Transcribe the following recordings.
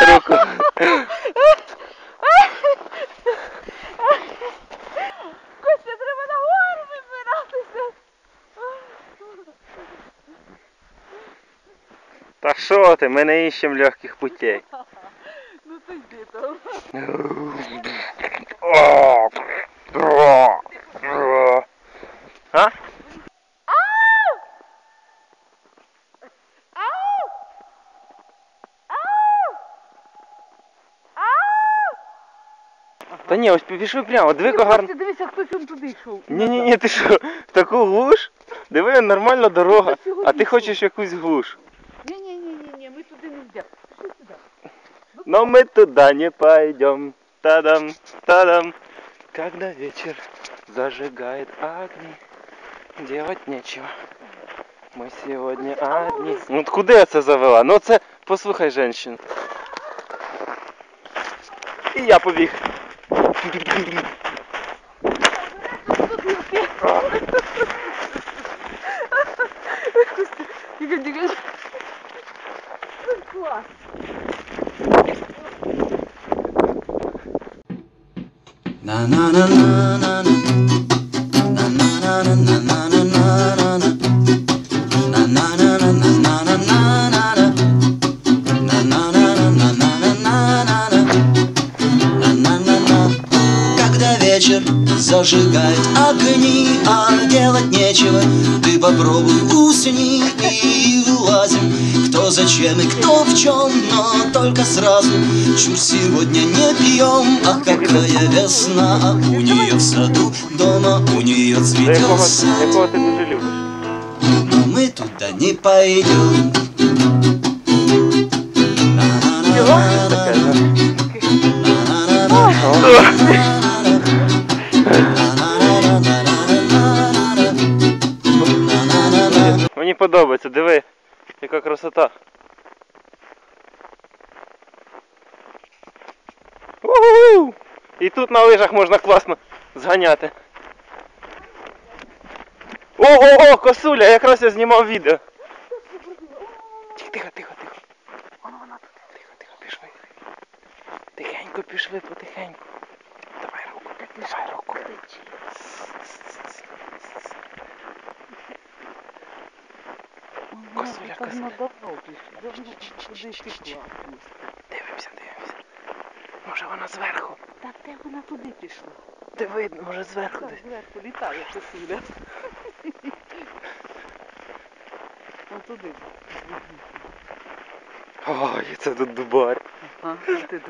руку. Костя, треба на гору вибиратися. Та що ти, ми не іщемо легких путей. Ну ти йди там. Та ні, ось пішли прямо, диви яка гарна. Ти дивися, хтось он туди йшов. Ні, ні, ні, ти що, в таку глуш? Диви, нормальна дорога, а ти хочеш якусь глуш. Ні, ні, ні, ні, ні, ми туди не йдемо. Пішли сюди. Но мы туда не пойдем. Тадам, тадам. Когда вечер зажигает огни, делать нечего. Мы сегодня одни. Ну от куди я це завела? Ну це послухай женщин. І я побіг. You're good, you're Na na na na na. Зажигает огни, а делать нечего, ты попробуй усни и вылазим. Кто зачем и кто в чем, но только сразу. Чур сегодня не пьем, а какая весна. А У нее в саду, дома у нее цветет сад. но мы туда не пойдем. Таке, да? Красота. У-ху-ху! І тут на лижах можна класно зганяти. Ого-го, косуля, якраз я знімав відео. Тихо, тихо, тихо, тихо. Воно, вона тут. Тихо, тихо, пішли. Тихенько пішли, потихеньку. Давай руку, давай руку. Так косуля. на туди пішла. Дивимося, дивимося. Може вона зверху. Та де вона туди пішла? Де видно, може зверху Так, десь. зверху літає косуля. Вон туди. Ой, це тут дубар. Ага, ти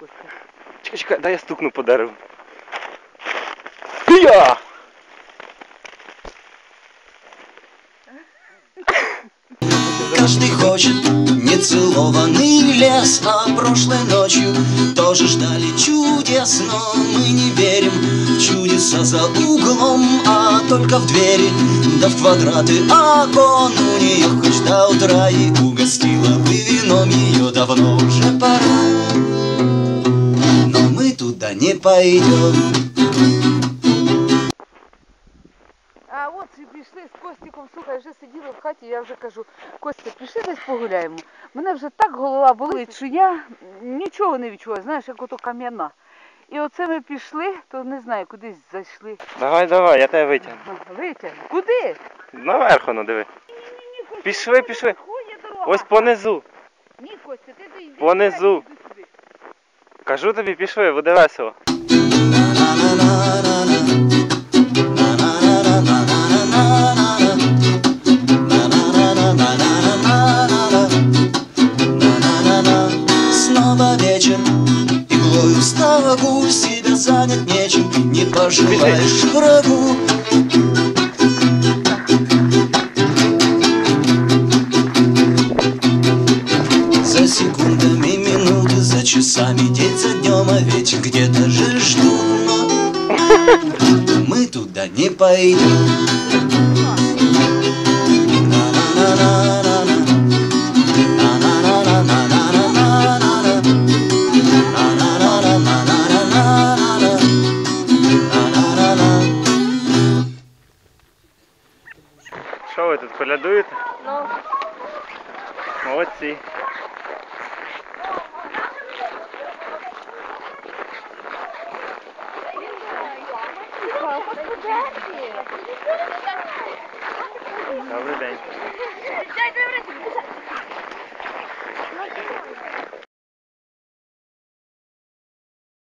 Костя? Чекай, чекай, дай я стукну по дереву. Я! Каждый хочет нецелованный лес А прошлой ночью тоже ждали чудес Но мы не верим в чудеса за углом А только в двери, да в квадраты окон. У нее хоть до утра и угостила бы вином Ее давно уже пора. Но мы туда не пойдем пішли з Костіком, слухай, вже сиділи в хаті, я вже кажу, Костя, пішли десь погуляємо. Мене вже так голова болить, що я нічого не відчуваю, знаєш, як ото кам'яна. І оце ми пішли, то не знаю, кудись зайшли. Давай, давай, я тебе витягну. Витягни. Куди? Наверху, ну диви. Пішли, пішли. Ось понизу. Ні, Костя, ти дійди. Понизу. Кажу тобі, пішли, буде весело. Пожелаешь врагу. За секундами минуты, за часами день за днем А ведь где-то же ждут, но мы туда не пойдем Дует? Ну. Молодці. Добрий день.